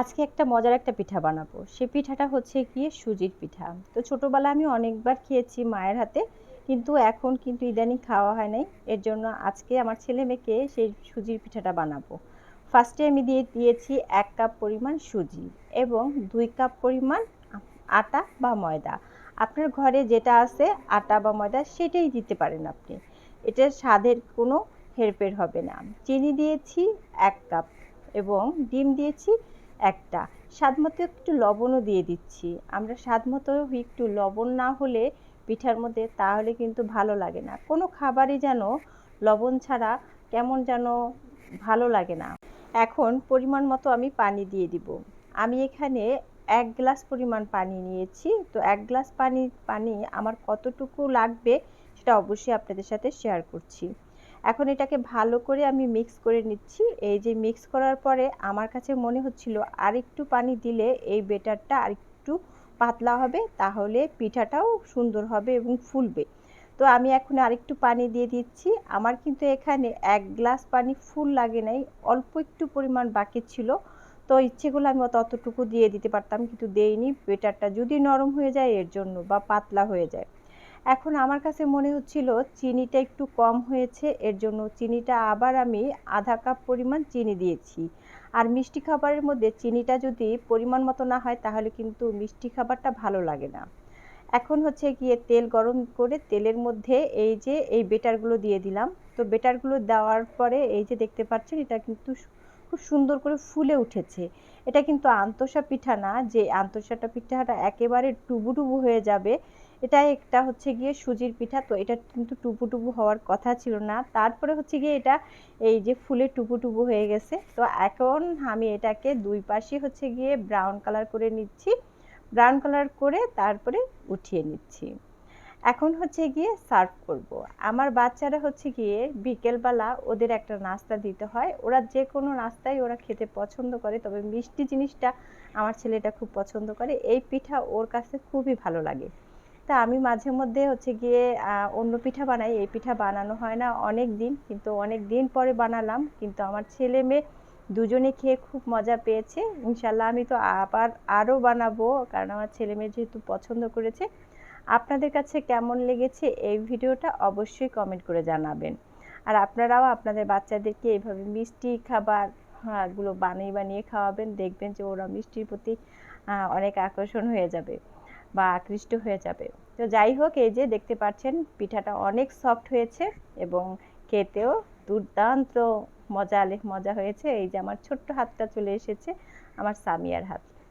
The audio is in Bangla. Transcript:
আজকে একটা মজার একটা পিঠা বানাবো। সে পিঠাটা হচ্ছে গিয়ে সুজির পিঠা। তো ছোটোবেলায় আমি অনেকবার খেয়েছি মায়ের হাতে, কিন্তু এখন কিন্তু ইদানিং খাওয়া হয় নাই। এর জন্য আজকে আমার ছেলে মেয়েকে সেই সুজির পিঠাটা বানাবো। ফার্স্টে আমি দিয়ে, দিয়েছি এক কাপ পরিমাণ সুজি এবং দুই কাপ পরিমাণ আটা বা ময়দা। আপনার ঘরে যেটা আছে আটা বা ময়দা সেটাই দিতে পারেন আপনি। এটার স্বাদের কোনো হেরফের হবে না। চিনি দিয়েছি এক কাপ এবং ডিম দিয়েছি একটা। স্বাদ মতো একটু লবণও দিয়ে দিচ্ছি। আমরা স্বাদ মতো একটু লবণ না হলে পিঠার মধ্যে তাহলে কিন্তু ভালো লাগে না। কোনো খাবারই যেন লবণ ছাড়া কেমন যেন ভালো লাগে না। এখন পরিমাণ মতো আমি পানি দিয়ে দিব। আমি এখানে এক গ্লাস পরিমাণ পানি নিয়েছি। তো এক গ্লাস পানি পানি আমার কতটুকু লাগবে সেটা অবশ্যই আপনাদের সাথে শেয়ার করছি। এখন এটাকে ভালো করে আমি মিক্স করে নিচ্ছি। এই যে মিক্স করার পরে আমার কাছে মনে হচ্ছিল আর একটু পানি দিলে এই বেটারটা আর একটু পাতলা হবে, তাহলে পিঠাটাও সুন্দর হবে এবং ফুলবে। তো আমি এখন আরেকটু পানি দিয়ে দিচ্ছি। আমার কিন্তু এখানে এক গ্লাস পানি ফুল লাগে নাই, অল্প একটু পরিমাণ বাকি ছিল। তো ইচ্ছেগুলো আমি ততটুকু দিয়ে দিতে পারতাম, কিন্তু দেইনি। বেটারটা যদি নরম হয়ে যায়, এর জন্য বা পাতলা হয়ে যায়। এখন আমার কাছে মনে হচ্ছিল চিনিটা একটু কম হয়েছে, এর জন্য চিনিটা আবার আমি আধা কাপ পরিমাণ চিনি দিয়েছি। আর মিষ্টি খাবারের মধ্যে চিনিটা যদি পরিমাণ মতো না হয়, তাহলে কিন্তু মিষ্টি খাবারটা ভালো লাগে না। এখন হচ্ছে গিয়ে তেল গরম করে তেলের মধ্যে এই যে, এই বেটারগুলো দিয়ে দিলাম। তো বেটারগুলো দেওয়ার পরে এই যে দেখতে পাচ্ছেন, এটা কিন্তু খুব সুন্দর করে ফুলে উঠেছে। এটা কিন্তু আন্তসা পিঠা না, যে আন্তসাটা পিঠাটা একেবারে টুবু টুবু হয়ে যাবে এটা একটা হচ্ছে গিয়ে সুজির পিঠা। তো এটা কিন্তু টুপু টুপু হওয়ার কথা ছিল না। তারপরে হচ্ছে গিয়ে এটা এই যে ফুলে টুপু টুপু হয়ে গেছে। তো এখন আমি এটাকে দুই পাশে হচ্ছে গিয়ে ব্রাউন কালার করে নিচ্ছি। ব্রাউন কালার করে তারপরে উঠিয়ে নিচ্ছি। এখন হচ্ছে গিয়ে সার্ভ করব। আমার বাচ্চারা হচ্ছে গিয়ে বিকেলবেলা ওদের একটা নাস্তা দিতে হয়। ওরা যে কোনো নাস্তাই ওরা খেতে পছন্দ করে, তবে মিষ্টি জিনিসটা আমার ছেলেটা খুব পছন্দ করে। এই পিঠা ওর কাছে খুবই ভালো লাগে। তা আমি মাঝে মধ্যে হচ্ছে গিয়ে অন্য পিঠা বানাই। এই পিঠা বানানো হয় না অনেক দিন, কিন্তু অনেক দিন পরে বানালাম। কিন্তু আমার ছেলে মেয়ে দুজনে খেয়ে খুব মজা পেয়েছে। ইনশাল্লাহ আমি তো আবার আরও বানাবো, কারণ আমার ছেলে মেয়ে যেহেতু পছন্দ করেছে আপনাদের কাছে কেমন লেগেছে এই ভিডিওটা অবশ্যই কমেন্ট করে জানাবেন। আর আপনারাও আপনাদের বাচ্চাদেরকে এইভাবে মিষ্টি খাবারগুলো বানিয়ে বানিয়ে খাওয়াবেন, দেখবেন যে ওরা মিষ্টির প্রতি অনেক আকর্ষণ হয়ে যাবে বা আকৃষ্ট হয়ে যাবে। তো যাই হোক, এই যে দেখতে পাচ্ছেন, পিঠাটা অনেক সফট হয়েছে এবং খেতেও দুর্দান্ত মজা মজা হয়েছে। এই যে আমার ছোট্ট হাতটা চলে এসেছে, আমার সামিয়ার হাত।